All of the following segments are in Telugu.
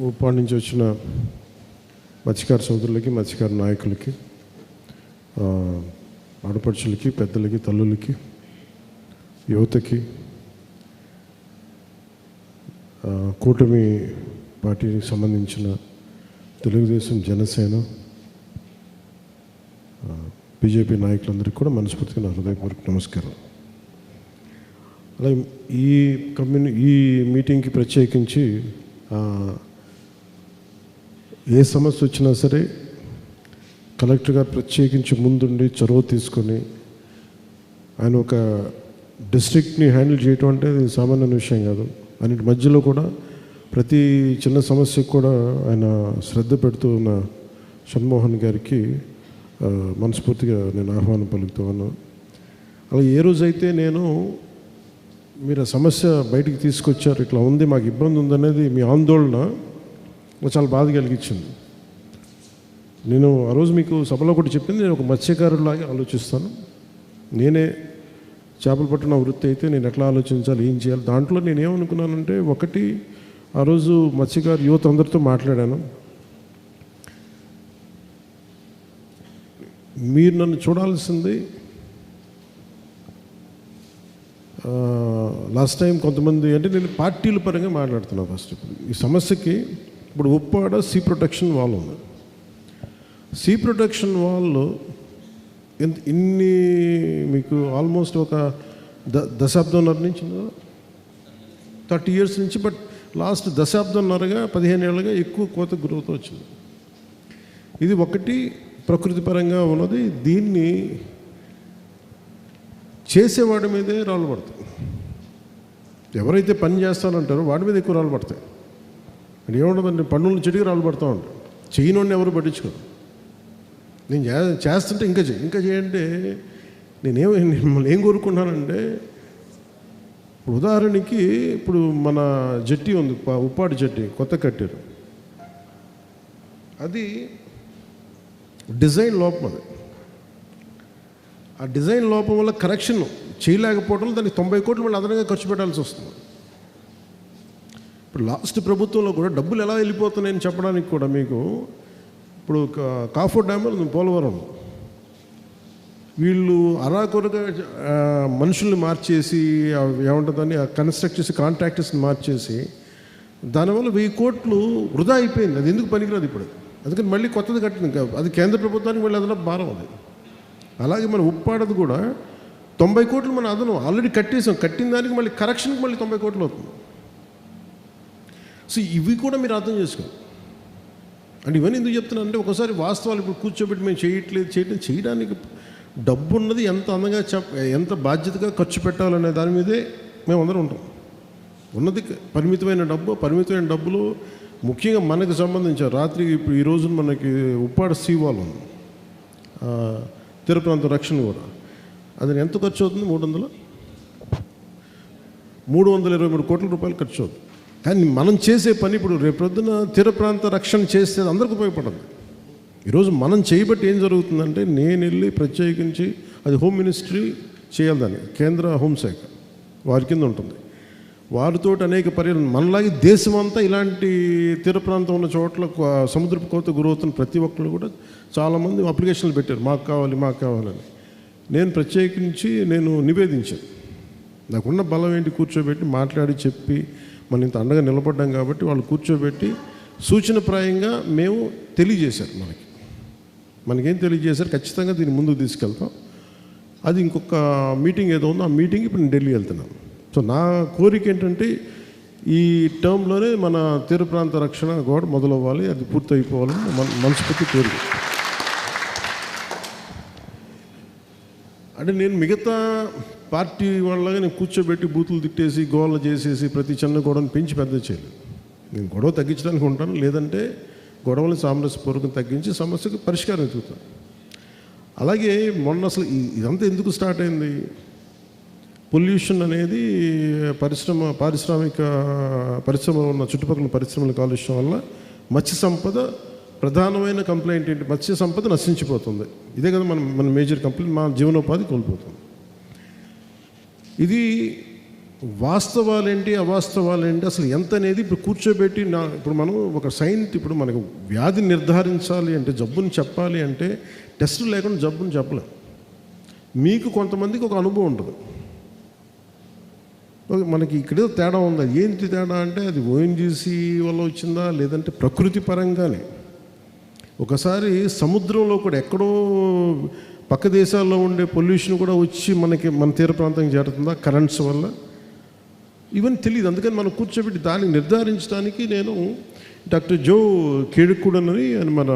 ఉప్పాడు నుంచి వచ్చిన మత్స్యకార సోదరులకి మత్స్యకార నాయకులకి ఆడపడుచులకి పెద్దలకి తల్లులకి యువతకి కూటమి పార్టీకి సంబంధించిన తెలుగుదేశం జనసేన బీజేపీ నాయకులందరికీ కూడా మనస్ఫూర్తిగా నా హృదయపూర్వక నమస్కారం. అలాగే ఈ కమ్యూని ఈ మీటింగ్కి ప్రత్యేకించి ఏ సమస్య వచ్చినా సరే కలెక్టర్ గారు ప్రత్యేకించి ముందుండి చొరవ తీసుకొని ఆయన ఒక డిస్ట్రిక్ట్ని హ్యాండిల్ చేయటం అంటే అది సామాన్య విషయం కాదు. అన్నిటి మధ్యలో కూడా ప్రతి చిన్న సమస్యకు కూడా ఆయన శ్రద్ధ పెడుతూ ఉన్న షణ్మోహన్ గారికి మనస్ఫూర్తిగా నేను ఆహ్వానం పలుకుతున్నాను అలా ఏ రోజైతే నేను మీరు ఆ సమస్య బయటికి తీసుకొచ్చారు ఇట్లా ఉంది మాకు ఇబ్బంది ఉందనేది మీ ఆందోళన చాలా బాధ కలిగించింది. నేను ఆ రోజు మీకు సభలో కూడా చెప్పింది నేను ఒక మత్స్యకారులాగా ఆలోచిస్తాను. నేనే చేపలు పట్టిన వృత్తి అయితే నేను ఎట్లా ఆలోచించాలి ఏం చేయాలి? దాంట్లో నేను ఏమనుకున్నానంటే ఒకటి ఆ రోజు మత్స్యకారు యువత అందరితో మాట్లాడాను. మీరు నన్ను చూడాల్సింది లాస్ట్ టైం కొంతమంది అంటే నేను పార్టీల పరంగా మాట్లాడుతున్నాను ఫస్ట్ ఈ సమస్యకి ఇప్పుడు ఉప్పాడ సీ ప్రొటెక్షన్ వాల్ ఉంది. సీ ప్రొటెక్షన్ వాల్ ఎంత ఇన్ని మీకు ఆల్మోస్ట్ ఒక ద దశాబ్దంన్నర నుంచి థర్టీ ఇయర్స్ నుంచి బట్ లాస్ట్ దశాబ్దంన్నరగా పదిహేను ఏళ్ళగా ఎక్కువ కోత గ్రోత్ వచ్చింది. ఇది ఒకటి ప్రకృతి పరంగా ఉన్నది. దీన్ని చేసేవాడి మీదే రాళ్ళు పడతాయి. ఎవరైతే పని చేస్తానంటారో వాడి మీద ఎక్కువ రాళ్ళు పడతాయి. అది ఏముండదండి పన్నులు చెడికి రాళ్ళు పడుతూ ఉంటారు చేయనోడిని ఎవరు పట్టించుకోరు. నేను చే- చేస్తుంటే ఇంకా చేయి ఇంకా చేయంటే నేనేం మిమ్మల్ని ఏం కోరుకున్నానంటే ఇప్పుడు ఉదాహరణకి ఇప్పుడు మన జట్టి ఉంది ప- ఉప్పాడు జట్టి కొత్త కట్టారు అది డిజైన్ లోపం అది. ఆ డిజైన్ లోపం వల్ల కరెక్షన్ చేయలేకపోవడం వల్ల దానికి తొంభై కోట్లు మళ్ళీ అదనంగా ఖర్చు పెట్టాల్సి వస్తుంది. ఇప్పుడు లాస్ట్ ప్రభుత్వంలో కూడా డబ్బులు ఎలా వెళ్ళిపోతున్నాయని చెప్పడానికి కూడా మీకు ఇప్పుడు కాఫోర్ కాఫర్ పోలవరం. వీళ్ళు అరాకొరగా మనుషుల్ని మార్చేసి ఆ, ఏమంటుందని ఆ కన్స్ట్రక్ట్ చేసి కాంట్రాక్టర్స్ని మార్చేసి దానివల్ల వెయ్యి కోట్లు వృధా అయిపోయింది. అది ఎందుకు పనికిరాదు ఇప్పుడు? అందుకని మళ్ళీ కొత్తది కట్టింది. అది కేంద్ర ప్రభుత్వానికి మళ్ళీ అదనపు భారం అది. అలాగే మన ఉప్పాడది కూడా తొంభై కోట్లు మనం అదనం. ఆల్రెడీ కట్టేసాం. కట్టిన దానికి మళ్ళీ కరెక్షన్కి మళ్ళీ తొంభై కోట్లు అవుతుంది. సో ఇవి కూడా మీరు అర్థం చేసుకోండి అంటే ఇవన్నీ ఎందుకు చెప్తున్నా అంటే ఒకసారి వాస్తవాలు ఇప్పుడు కూర్చోబెట్టి మేము చేయట్లేదు చేయడం చేయడానికి డబ్బు ఉన్నది ఎంత అందంగా చెప్ ఎంత బాధ్యతగా ఖర్చు పెట్టాలనే దాని మీదే మేము అందరం ఉంటాం. ఉన్నది పరిమితమైన డబ్బు పరిమితమైన డబ్బులు ముఖ్యంగా మనకు సంబంధించిన రాత్రి ఇప్పుడు ఈ రోజున మనకి ఉప్పాడ సీవాల్ ఉంది. తిరుపతి ప్రాంత రక్షణ కూడా. అది ఎంత ఖర్చు అవుతుంది? మూడు వందల? మూడు వందల ఇరవై మూడు కోట్ల రూపాయలు ఖర్చు అవుతుంది. కానీ మనం చేసే పని ఇప్పుడు రేపొద్దున తీర ప్రాంత రక్షణ చేస్తే అందరికి ఉపయోగపడదు. ఈరోజు మనం చేయబట్టి ఏం జరుగుతుందంటే నేను వెళ్ళి ప్రత్యేకించి అది హోమ్ మినిస్ట్రీ చేయాలి దాన్ని కేంద్ర హోంశాఖ వారి కింద ఉంటుంది. వారితో అనేక పర్యటన మనలాగే దేశం అంతా ఇలాంటి తీర ప్రాంతం ఉన్న చోట్ల సముద్రపు కోత గురవుతున్న ప్రతి ఒక్కరు కూడా చాలామంది అప్లికేషన్లు పెట్టారు మాకు కావాలి మాకు కావాలని. నేను ప్రత్యేకించి నేను నివేదించాను. నాకున్న బలం ఏంటి కూర్చోబెట్టి మాట్లాడి చెప్పి మనం ఇంత అండగా నిలబడ్డాం కాబట్టి వాళ్ళు కూర్చోబెట్టి సూచనప్రాయంగా మేము తెలియజేశారు మనకి. మనకేం తెలియజేశారు? ఖచ్చితంగా దీన్ని ముందుకు తీసుకెళ్తాం. అది ఇంకొక మీటింగ్ ఏదో ఉందో ఆ మీటింగ్ ఇప్పుడు నేను ఢిల్లీ వెళ్తున్నాను. సో నా కోరిక ఏంటంటే ఈ టర్మ్లోనే మన తీర ప్రాంత రక్షణ గోడ మొదలవ్వాలి. అది పూర్తి అయిపోవాలని మన మనస్ఫూర్తి కోరిక అంటే నేను మిగతా పార్టీ వాళ్ళగా నేను కూర్చోబెట్టి బూతులు తిట్టేసి గోళ్ళు చేసేసి ప్రతి చిన్న గొడవను పెంచి పెద్ద చేయలేదు. నేను గొడవ తగ్గించడానికి ఉంటాను. లేదంటే గొడవలను సామరస్యపూర్వకం తగ్గించి సమస్యకు పరిష్కారం ఎదుగుతాను అలాగే మొన్న అసలు ఇదంతా ఎందుకు స్టార్ట్ అయింది? పొల్యూషన్ అనేది పరిశ్రమ పారిశ్రామిక పరిశ్రమ ఉన్న చుట్టుపక్కల పరిశ్రమల కాలుష్యం వల్ల మత్స్య సంపద ప్రధానమైన కంప్లైంట్ ఏంటి? మత్స్య సంపద నశించిపోతుంది. ఇదే కదా మనం మన మేజర్ కంప్లైంట్ మా జీవనోపాధి కోల్పోతుంది. ఇది వాస్తవాలేంటి అవాస్తవాలేంటి? అసలు ఎంత అనేది ఇప్పుడు కూర్చోబెట్టి నా ఇప్పుడు మనం ఒక సైన్స్ ఇప్పుడు మనకు వ్యాధి నిర్ధారించాలి అంటే జబ్బుని చెప్పాలి అంటే టెస్ట్ లేకుండా జబ్బుని చెప్పలేం. మీకు కొంతమందికి ఒక అనుభవం ఉంటుంది. మనకి ఇక్కడ తేడా ఉంది? ఏంటి తేడా అంటే అది ఓఎన్జీసీ వల్ల వచ్చిందా? లేదంటే ప్రకృతి పరంగానే. ఒకసారి సముద్రంలో కూడా ఎక్కడో పక్క దేశాల్లో ఉండే పొల్యూషన్ కూడా వచ్చి మనకి మన తీర ప్రాంతానికి చేరుతుందా? కరెంట్స్ వల్ల? ఇవన్నీ తెలియదు అందుకని మనం కూర్చోబెట్టి దాన్ని నిర్ధారించడానికి నేను డాక్టర్ జో కేడుకుడనని అని మన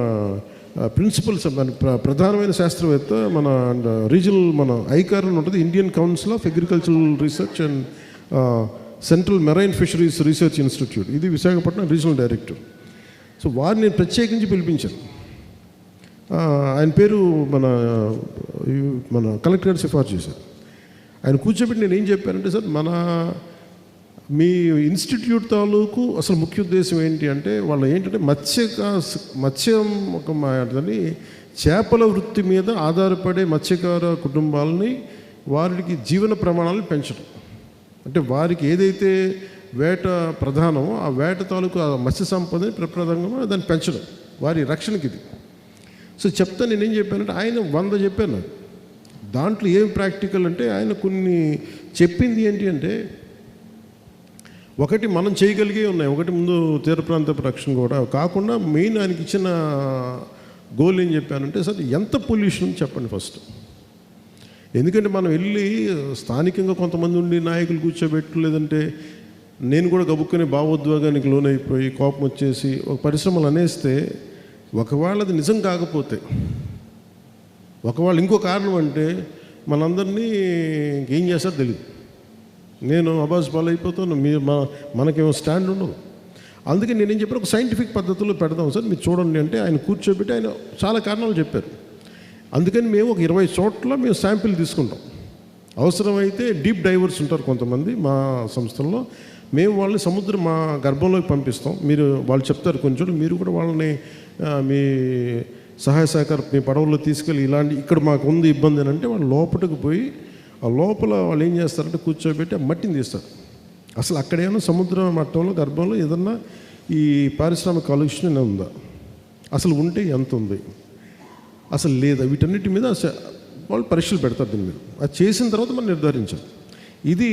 ప్రిన్సిపల్స్ ప్ర- ప్రధానమైన శాస్త్రవేత్త మన రీజనల్ మన ఐకార్ ఉంటుంది Indian council of agricultural research and central marine fisheries research institute. ఇది విశాఖపట్నం రీజనల్ డైరెక్టర్. సో వారిని నేను ప్రత్యేకించి పిలిపించాను. ఆయన పేరు మన మన కలెక్టర్ గారు సిఫార్సు చేశారు. ఆయన కూర్చోబెట్టి నేను ఏం చెప్పానంటే సార్ మన మీ ఇన్స్టిట్యూట్ తాలూకు అసలు ముఖ్య ఉద్దేశం ఏంటి అంటే వాళ్ళు ఏంటంటే మత్స్య మత్స్యం ఒక మాటని చేపల వృత్తి మీద ఆధారపడే మత్స్యకార కుటుంబాలని వారికి జీవన ప్రమాణాలను పెంచడం. అంటే వారికి ఏదైతే వేట ప్రధానము. ఆ వేట తాలూకు ఆ మత్స్య సంపదని ప్రప్రదంగా దాన్ని పెంచడం. వారి రక్షణకి ఇది. సో చెప్తా నేనేం చెప్పానంటే ఆయన వంద చెప్పాను. దాంట్లో ఏం ప్రాక్టికల్ అంటే ఆయన కొన్ని చెప్పింది ఏంటి అంటే ఒకటి మనం చేయగలిగే ఉన్నాయి. ఒకటి ముందు తీర ప్రాంత రక్షణ కూడా కాకుండా మెయిన్ ఆయనకి ఇచ్చిన గోల్ ఏం చెప్పానంటే సార్ ఎంత పొల్యూషన్ చెప్పండి ఫస్ట్. ఎందుకంటే మనం వెళ్ళి స్థానికంగా కొంతమంది ఉండి నాయకులు కూర్చోబెట్టు లేదంటే నేను కూడా గబుక్కుని భావోద్వేగానికి లోనైపోయి కోపం వచ్చేసి ఒక పరిశ్రమలు అనేస్తే ఒకవేళ అది నిజం కాకపోతే ఒకవేళ ఇంకో కారణం అంటే మనందరినీ ఏం చేస్తారో తెలియదు నేను అబాస్ పాలు అయిపోతాను మీరు మా మనకేమో స్టాండ్ ఉండదు. అందుకే నేనేం చెప్పాను ఒక సైంటిఫిక్ పద్ధతిలో పెడదాం సార్ మీరు చూడండి అంటే ఆయన కూర్చోబెట్టి ఆయన చాలా కారణాలు చెప్పారు. అందుకని మేము ఒక ఇరవై చోట్ల మేము శాంపిల్ తీసుకుంటాం. అవసరమైతే డీప్ డైవర్స్ ఉంటారు కొంతమంది మా సంస్థల్లో. మేము వాళ్ళని సముద్రం మా గర్భంలోకి పంపిస్తాం. మీరు వాళ్ళు చెప్తారు కొంచెం మీరు కూడా వాళ్ళని మీ సహాయ సహకార మీ పడవలో తీసుకెళ్ళి ఇలాంటి ఇక్కడ మాకు ఉంది ఇబ్బంది అని అంటే వాళ్ళు లోపలికి పోయి ఆ లోపల వాళ్ళు ఏం చేస్తారంటే కూర్చోబెట్టి ఆ మట్టిని తీస్తారు. అసలు అక్కడ సముద్ర మట్టంలో గర్భంలో ఏదన్నా ఈ పారిశ్రామిక కాలుష్యం ఉందా? అసలు ఉంటే ఎంత ఉంది? అసలు లేదా? వీటన్నిటి మీద వాళ్ళు పరీక్షలు పెడతారు దీని మీద. అది చేసిన తర్వాత మనం నిర్ధారించాలి. ఇది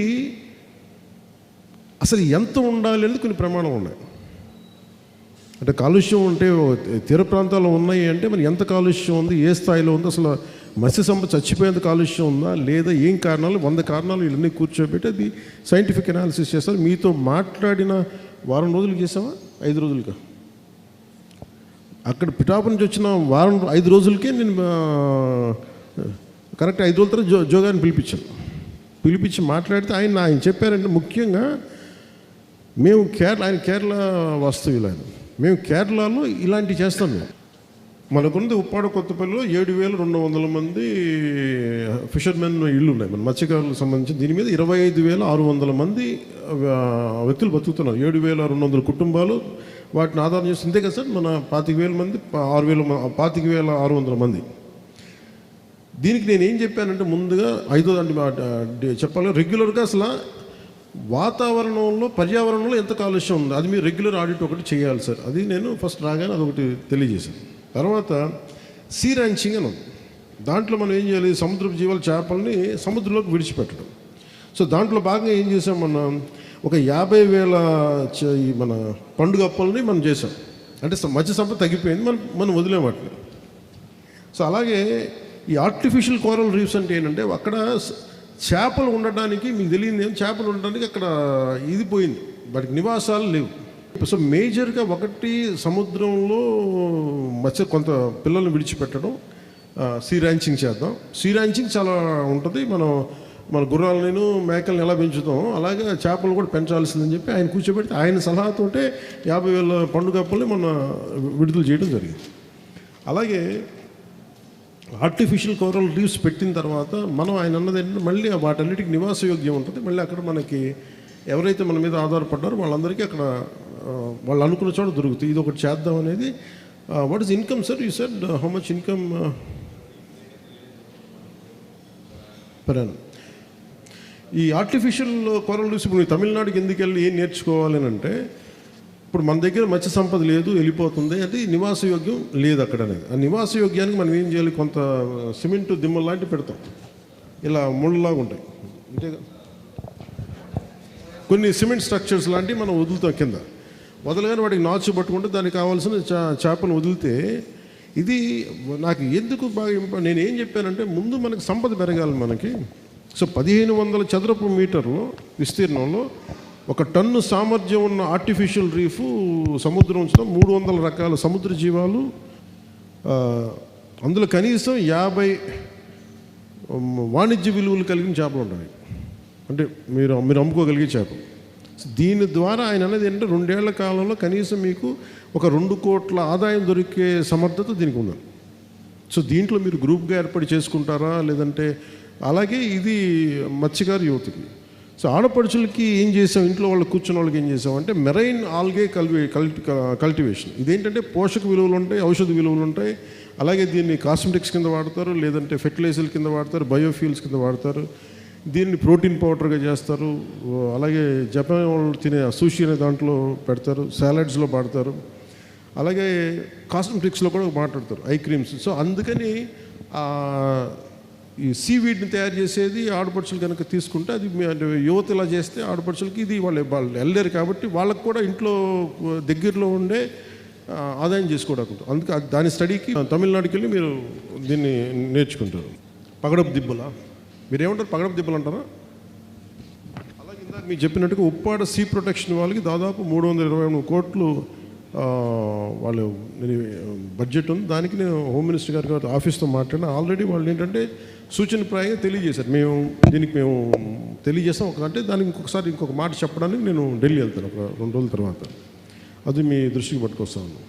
అసలు ఎంత ఉండాలి అనేది కొన్ని ప్రమాణం ఉన్నాయి. అంటే కాలుష్యం ఉంటే తీర ప్రాంతాల్లో ఉన్నాయి అంటే మరి ఎంత కాలుష్యం ఉంది ఏ స్థాయిలో ఉంది అసలు మత్స్య సంపద చచ్చిపోయేంత కాలుష్యం ఉందా లేదా ఏం కారణాలు వంద కారణాలు ఇవన్నీ కూర్చోబెట్టి అది సైంటిఫిక్ అనాలిసిస్ చేస్తారు. మీతో మాట్లాడిన వారం రోజులు చేసావా? ఐదు రోజులుగా. అక్కడ పిఠాపు నుంచి వచ్చిన వారం ఐదు రోజులకే నేను కరెక్ట్ ఐదు రోజుల తర్వాత జో జోగాన్ని పిలిపించాను. పిలిపించి మాట్లాడితే ఆయన ఆయన చెప్పారంటే ముఖ్యంగా మేము కేరళ ఆయన కేరళ వాస్తవ్యులు ఆయన. మేము కేరళలో ఇలాంటివి చేస్తాం మేము. మనకుంది ఉప్పాడ కొత్తపల్లిలో ఏడు వేల రెండు వందల మంది ఫిషర్మెన్ ఇళ్ళు ఉన్నాయి. మన మత్స్యకారులకు సంబంధించి దీని మీద ఇరవై ఐదు వేల ఆరు వందల మంది వ్యక్తులు బతుకుతున్నారు. ఏడు వేల రెండు వందల కుటుంబాలు వాటిని ఆధారం చేసి ఇంతే కదా సార్? మన పాతిక వేల మంది ఆరు వేల పాతిక వేల ఆరు వందల మంది. దీనికి నేను ఏం చెప్పానంటే ముందుగా ఐదో దాంట్లో చెప్పాలి. రెగ్యులర్గా అసలు వాతావరణంలో పర్యావరణంలో ఎంత కాలుష్యం ఉందో? అది మీరు రెగ్యులర్ ఆడిట్ ఒకటి చేయాలి సార్. అది నేను ఫస్ట్ రాగానే అదొకటి తెలియజేశాను. తర్వాత సీ ర్యాంచింగ్ అని ఉంది. దాంట్లో మనం ఏం చేయాలి? సముద్రపు జీవాల చేపల్ని సముద్రంలోకి విడిచిపెట్టడం. సో దాంట్లో భాగంగా ఏం చేసాం మనం? ఒక యాభై వేల చ- ఈ మన పండుగ అప్పల్ని మనం చేసాం అంటే మధ్య మత్స్య సంపద తగ్గిపోయింది. మనం మనం వదిలేం వాటిని. సో అలాగే ఈ ఆర్టిఫిషియల్ కోరల్ రీఫ్స్ అంటే ఏంటంటే అక్కడ చేపలు ఉండడానికి మీకు తెలియదు ఏం చేపలు ఉండడానికి అక్కడ ఇది పోయింది. వాటికి నివాసాలు లేవు. సో మేజర్గా ఒకటి సముద్రంలో మత్స్య కొంత పిల్లల్ని విడిచిపెట్టడం సీ ర్యాంచింగ్ చేద్దాం. సీ ర్యాంచింగ్ చాలా ఉంటుంది. మనం మన గుర్రాలను మేకలను ఎలా పెంచుతాం? అలాగే చేపలు కూడా పెంచాల్సిందని చెప్పి ఆయన కూర్చోబెడితే ఆయన సలహాతోటే యాభై వేల పండుగ అప్పుల్ని మన విడుదల చేయడం జరిగింది. అలాగే ఆర్టిఫిషియల్ కోరల్ రీవ్స్ పెట్టిన తర్వాత మనం ఆయన అన్నది ఏంటంటే మళ్ళీ వాటన్నిటికి నివాసయోగ్యం ఉంటుంది. మళ్ళీ అక్కడ మనకి ఎవరైతే మన మీద ఆధారపడ్డారో వాళ్ళందరికీ అక్కడ వాళ్ళు అనుకున్న చోట దొరుకుతాయి ఇది ఒకటి చేద్దాం అనేది what is income sir you said how much income పరాను ఈ ఆర్టిఫిషియల్ కొరలు చూసి ఇప్పుడు తమిళనాడుకి ఎందుకు వెళ్ళి ఏం నేర్చుకోవాలి అంటే ఇప్పుడు మన దగ్గర మత్స్య సంపద లేదు వెళ్ళిపోతుంది అది నివాస యోగ్యం లేదు అక్కడ అనేది. ఆ నివాస యోగ్యానికి మనం ఏం చేయాలి? కొంత సిమెంట్ దిమ్మలు లాంటివి పెడతాం. ఇలా ముళ్ళలాగా ఉంటాయి. అంతే కొన్ని సిమెంట్ స్ట్రక్చర్స్ లాంటివి మనం వదులుతాం కింద. వదలగానే వాటికి నాచు పట్టుకుంటే దానికి కావాల్సిన చా చేపను వదిలితే ఇది నాకు ఎందుకు బాగా నేను ఏం చెప్పానంటే ముందు మనకి సంపద పెరగాలి మనకి. సో పదిహేను వందల చదరపు మీటర్లో విస్తీర్ణంలో ఒక టన్ను సామర్థ్యం ఉన్న ఆర్టిఫిషియల్ రీఫ్ సముద్రం ఉంచడం మూడు వందల రకాల సముద్ర జీవాలు అందులో కనీసం యాభై వాణిజ్య విలువలు కలిగిన చేపలు ఉంటాయి అంటే మీరు మీరు అమ్ముకోగలిగే చేపలు. దీని ద్వారా ఆయన అనేది ఏంటంటే రెండేళ్ళ కాలంలో కనీసం మీకు ఒక రెండు కోట్ల ఆదాయం దొరికే సమర్థత దీనికి ఉంది సో దీంట్లో మీరు గ్రూప్గా ఏర్పాటు చేసుకుంటారా? లేదంటే అలాగే ఇది మత్స్యకారు యువతికి. సో ఆడపడుచులకి ఏం చేసాం? ఇంట్లో వాళ్ళు కూర్చున్న వాళ్ళకి ఏం చేసాం అంటే మెరైన్ ఆల్గే కల్వి కల్టివేషన్. ఇదేంటంటే పోషక విలువలు ఉంటాయి ఔషధ విలువలు ఉంటాయి. అలాగే దీన్ని కాస్మెటిక్స్ కింద వాడతారు లేదంటే ఫెర్టిలైజర్ కింద వాడతారు బయోఫ్యూల్స్ కింద వాడతారు. దీన్ని ప్రోటీన్ పౌడర్గా చేస్తారు. అలాగే జపాన్ వాళ్ళు తినే సూషి అనే దాంట్లో పెడతారు సాలడ్స్లో వాడతారు. అలాగే కాస్మెటిక్స్లో కూడా మాట్లాడతారు ఐ క్రీమ్స్. సో అందుకని ఈ సీవీడ్ని తయారు చేసేది ఆడపడుచులు కనుక తీసుకుంటే అది అంటే యువత ఇలా చేస్తే ఆడపడుచులకి ఇది వాళ్ళు వాళ్ళు వెళ్ళలేరు కాబట్టి వాళ్ళకు కూడా ఇంట్లో దగ్గరలో ఉండే ఆదాయం చేసుకోవడానికి అందుకే దాని స్టడీకి తమిళనాడుకి వెళ్ళి మీరు దీన్ని నేర్చుకుంటారు. పగడపు దిబ్బలా? మీరేమంటారు? పగడపు దిబ్బలు అంటారా? అలాగే ఇందాక మీకు చెప్పినట్టుగా ఉప్పాడ సీ ప్రొటెక్షన్ వాళ్ళకి దాదాపు మూడు వందల ఇరవై మూడు కోట్లు వాళ్ళు నేను, బడ్జెట్ ఉంది. దానికి నేను హోమ్ మినిస్టర్ గారి ఆఫీస్తో మాట్లాడిన. ఆల్రెడీ వాళ్ళు ఏంటంటే సూచనప్రాయంగా తెలియజేశారు. మేము దీనికి మేము తెలియజేస్తాం. ఒక అంటే దానికి ఇంకొకసారి ఇంకొక మాట చెప్పడానికి నేను ఢిల్లీ వెళ్తాను. ఒక రెండు రోజుల తర్వాత. అది మీ దృష్టికి పట్టుకొస్తాను.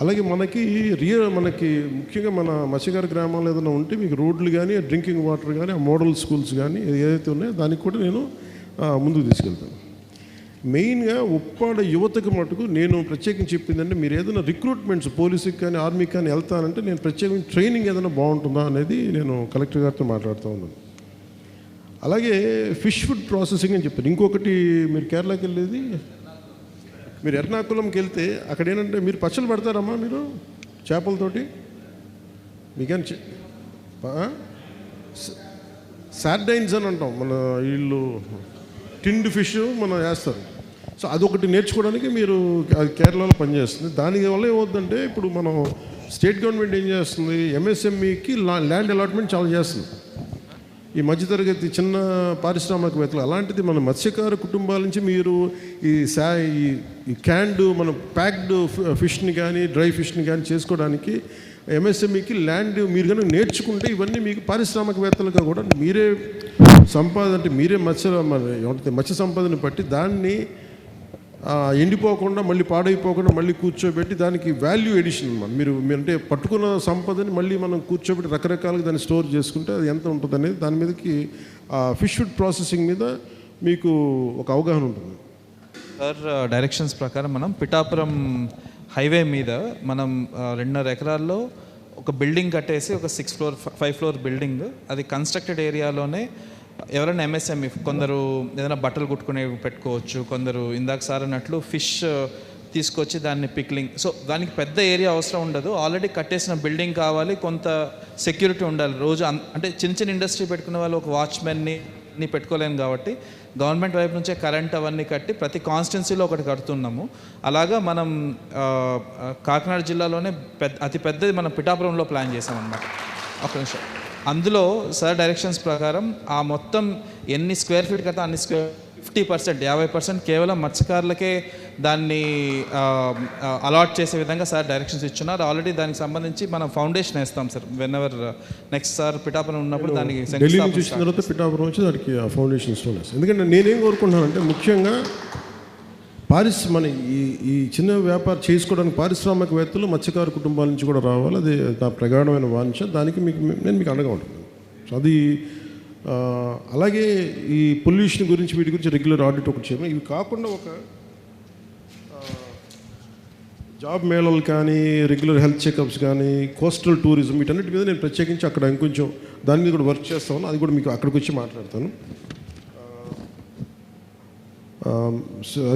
అలాగే మనకి రియల్ మనకి ముఖ్యంగా మన మత్స్యగారి గ్రామాలు ఏదైనా ఉంటే మీకు రోడ్లు కానీ డ్రింకింగ్ వాటర్ కానీ ఆ మోడల్ స్కూల్స్ కానీ ఏదైతే ఉన్నాయో దానికి కూడా నేను ముందుకు తీసుకెళ్తాను. మెయిన్గా ఉప్పాడ యువతకు మటుకు నేను ప్రత్యేకించి చెప్పిందంటే మీరు ఏదైనా రిక్రూట్మెంట్స్ పోలీసుకి కానీ ఆర్మీకి కానీ వెళ్తానంటే నేను ప్రత్యేకించి ట్రైనింగ్ ఏదైనా బాగుంటుందా అనేది నేను కలెక్టర్ గారితో మాట్లాడుతూ ఉన్నాను. అలాగే ఫిష్ ఫుడ్ ప్రాసెసింగ్ అని చెప్పారు. ఇంకొకటి మీరు కేరళకి వెళ్ళేది? మీరు ఎర్నాకుళంకి వెళ్తే అక్కడ ఏంటంటే మీరు పచ్చలు పడతారమ్మా మీరు చేపలతోటి? మీకేం చె- అని అంటాం. మన వీళ్ళు టిండ్ ఫిష్ మనం వేస్తారు. సో అదొకటి నేర్చుకోవడానికి మీరు కేరళలో పనిచేస్తుంది. దాని వల్ల ఏమవుతుందంటే ఇప్పుడు మనం స్టేట్ గవర్నమెంట్ ఏం చేస్తుంది? ఎంఎస్ఎంఈకి ల్యాండ్ అలాట్మెంట్ చాలా చేస్తుంది. ఈ మధ్యతరగతి చిన్న పారిశ్రామికవేత్తలు అలాంటిది మన మత్స్యకార కుటుంబాల నుంచి మీరు ఈ సా ఈ క్యాండు క్యాండ్ మన ప్యాక్డ్ ఫిష్ని కానీ డ్రై ఫిష్ని కానీ చేసుకోవడానికి ఎంఎస్ఎంఈకి ల్యాండ్ మీరు కనుక నేర్చుకుంటే ఇవన్నీ మీకు పారిశ్రామికవేత్తలుగా కూడా మీరే సంపాదన అంటే మీరే మత్స్య మన మత్స్య సంపాదన బట్టి దాన్ని ఎండిపోకుండా మళ్ళీ పాడైపోకుండా మళ్ళీ కూర్చోబెట్టి దానికి వాల్యూ ఎడిషన్ మీరు మీరు అంటే పట్టుకున్న సంపదని మళ్ళీ మనం కూర్చోబెట్టి రకరకాలుగా దాన్ని స్టోర్ చేసుకుంటే అది ఎంత ఉంటుంది అనేది దాని మీదకి ఫిష్ ఫుడ్ ప్రాసెసింగ్ మీద మీకు ఒక అవగాహన ఉంటుంది. సార్ డైరెక్షన్స్ ప్రకారం మనం పిఠాపురం హైవే మీద మనం రెండున్నర ఎకరాల్లో ఒక బిల్డింగ్ కట్టేసి ఒక six floor five floor building అది కన్స్ట్రక్టెడ్ ఏరియాలోనే ఎవరైనా ఎంఎస్ఎంఈ కొందరు ఏదైనా బట్టలు కుట్టుకునే పెట్టుకోవచ్చు కొందరు ఇందాక సార్ అన్నట్లు ఫిష్ uh, తీసుకొచ్చి దాన్ని పిక్లింగ్ సో దానికి పెద్ద ఏరియా అవసరం ఉండదు. ఆల్రెడీ కట్టేసిన బిల్డింగ్ కావాలి కొంత సెక్యూరిటీ ఉండాలి. రోజు అన్- అంటే చిన్న చిన్న ఇండస్ట్రీ పెట్టుకునే వాళ్ళు ఒక వాచ్మెన్ని ని పెట్టుకోలేము కాబట్టి గవర్నమెంట్ వైపు నుంచే కరెంట్ అవన్నీ కట్టి ప్రతి కాన్స్టిట్యున్సీలో ఒకటి కడుతున్నాము. అలాగా మనం uh, uh, కాకినాడ జిల్లాలోనే పెద్ద అతి పెద్దది మనం పిఠాపురంలో ప్లాన్ చేసామన్నమాట ఒక నిమిషం. అందులో సార్ డైరెక్షన్స్ ప్రకారం ఆ మొత్తం ఎన్ని స్క్వేర్ ఫీట్ కదా అన్ని స్క్వేర్ ఫిఫ్టీ పర్సెంట్ యాభై పర్సెంట్ కేవలం మత్స్యకారులకే దాన్ని అలాట్ చేసే విధంగా సార్ డైరెక్షన్స్ ఇచ్చున్నారు. ఆల్రెడీ దానికి సంబంధించి మనం ఫౌండేషన్ వేస్తాం sir whenever next sir Pithapuram ఉన్నప్పుడు దానికి ఢిల్లీ నుంచి తర్వాత పిఠాపురం వచ్చి దానికి ఫౌండేషన్ వేస్తాం. ఎందుకంటే నేనేం కోరుకుంటున్నానంటే ముఖ్యంగా పారిశ్ మన ఈ ఈ చిన్న వ్యాపారం చేసుకోవడానికి పారిశ్రామికవేత్తలు మత్స్యకార కుటుంబాల నుంచి కూడా రావాలి. అది నా ప్రగాఢమైన వాంఛ. దానికి మీకు నేను మీకు అండగా ఉంటాను. సో అది అలాగే ఈ పొల్యూషన్ గురించి వీటి గురించి రెగ్యులర్ ఆడిట్ ఒకటి చేయడం ఇవి కాకుండా ఒక జాబ్ మేళలు కానీ రెగ్యులర్ హెల్త్ చెకప్స్ కానీ కోస్టల్ టూరిజం వీటన్నిటి మీద నేను ప్రత్యేకించి అక్కడ ఇంకొంచెం దాని మీద కూడా వర్క్ చేస్తాను అది కూడా మీకు అక్కడికి వచ్చి మాట్లాడతాను.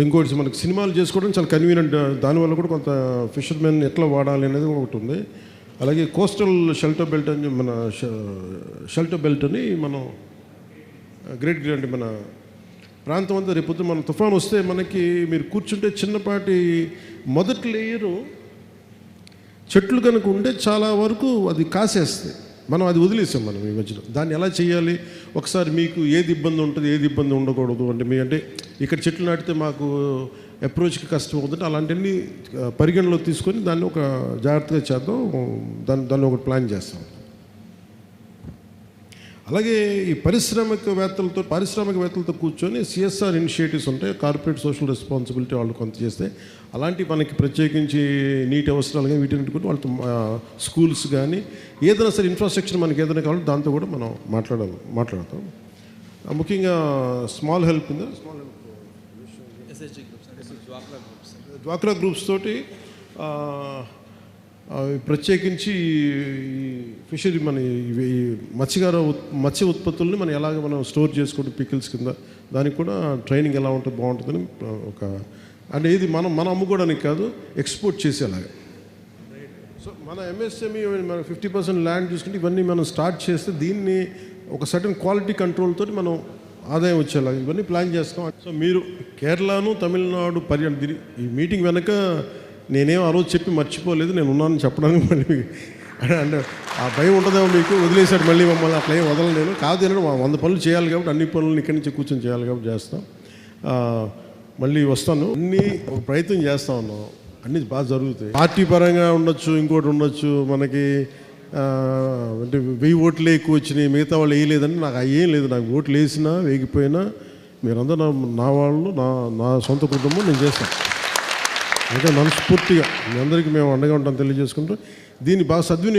ఇంకోటి మనకి సినిమాలు చేసుకోవడం చాలా కన్వీనియంట్ దానివల్ల కూడా కొంత ఫిషర్మెన్ ఎట్లా వాడాలి అనేది ఒకటి ఉంది. అలాగే కోస్టల్ షెల్టర్ బెల్ట్ అని మన షెల్టర్ బెల్ట్ అని మనం గ్రేట్ గ్రేట్ మన ప్రాంతం అంతా రేపొద్దు మన తుఫాన్ వస్తే మనకి మీరు కూర్చుంటే చిన్నపాటి మొదటి లేయరు చెట్లు కనుక ఉంటే చాలా వరకు అది కాసేస్తాయి. మనం అది వదిలేసాం మనం ఈ మధ్యలో. దాన్ని ఎలా చేయాలి? ఒకసారి మీకు ఏది ఇబ్బంది ఉంటుంది ఏది ఇబ్బంది ఉండకూడదు అంటే మీ అంటే ఇక్కడ చెట్లు నాటితే మాకు అప్రోచ్కి కష్టం అవుతుంది. అలాంటివన్నీ పరిగణలో తీసుకొని దాన్ని ఒక జాగ్రత్తగా చేద్దాం. దాన్ని దాన్ని ఒక ప్లాన్ చేస్తాం. అలాగే ఈ పారిశ్రామికవేత్తలతో పారిశ్రామికవేత్తలతో కూర్చొని సిఎస్ఆర్ ఇనిషియేటివ్స్ ఉంటాయి. కార్పొరేట్ సోషల్ రెస్పాన్సిబిలిటీ వాళ్ళు కొంత చేస్తే అలాంటి మనకి ప్రత్యేకించి నీటి అవసరాలు కానీ వీటిని కూడా వాళ్ళతో స్కూల్స్ కానీ ఏదైనా సరే ఇన్ఫ్రాస్ట్రక్చర్ మనకి ఏదైనా కావాలంటే దాంతో కూడా మనం మాట్లాడాలి మాట్లాడతాం. ముఖ్యంగా స్మాల్ హెల్ప్ ఉందా స్మాల్ హెల్ప్ డ్వాక్రా గ్రూప్స్ తోటి ప్రత్యేకించి ఈ ఫిషరీ మన ఇవి ఈ మత్స్యకార ఉత్- మత్స్య ఉత్పత్తుల్ని మనం ఎలాగ మనం స్టోర్ చేసుకుంటాం పికిల్స్ కింద దానికి కూడా ట్రైనింగ్ ఎలా ఉంటుంది బాగుంటుందని ఒక అంటే ఇది మనం మనం అమ్ముకోవడానికి కాదు ఎక్స్పోర్ట్ చేసేలాగా. సో మన ఎంఎస్ఎంఈ మన ఫిఫ్టీ పర్సెంట్ ల్యాండ్ చూసుకుంటే ఇవన్నీ మనం స్టార్ట్ చేస్తే దీన్ని ఒక సర్టన్ క్వాలిటీ కంట్రోల్ తోటి మనం ఆదాయం వచ్చేలాగా ఇవన్నీ ప్లాన్ చేస్తాం. సో మీరు కేరళను తమిళనాడు పర్యటన దీని- ఈ మీటింగ్ వెనక నేనేం ఆ రోజు చెప్పి మర్చిపోలేదు నేను ఉన్నానని చెప్పడానికి మళ్ళీ అంటే ఆ భయం ఉంటుందేమో మీకు? వదిలేశాడు మళ్ళీ మమ్మల్ని అట్లా ఏం వదలను నేను కాదు నేను వంద పనులు చేయాలి కాబట్టి అన్ని పనులు ఇక్కడి నుంచి కూర్చొని చేయాలి కాబట్టి చేస్తాం. మళ్ళీ వస్తాను. అన్నీ ఒక ప్రయత్నం చేస్తా ఉన్నాం. అన్నీ బాగా జరుగుతాయి. పార్టీ పరంగా ఉండొచ్చు ఇంకోటి ఉండొచ్చు. మనకి అంటే వెయ్యి ఓట్లే ఎక్కువ వచ్చినాయి మిగతా వాళ్ళు వేయలేదని నాకు అవి ఏం లేదు. నాకు ఓట్లు వేసినా వేగిపోయినా మీరందరూ నా నా వాళ్ళు నా నా సొంత కుటుంబం నేను చేస్తాను. ఇంకా మనస్ఫూర్తిగా మీ అందరికీ మేము అండగా ఉంటాం తెలియజేసుకుంటూ దీన్ని బాగా సద్వినియోగం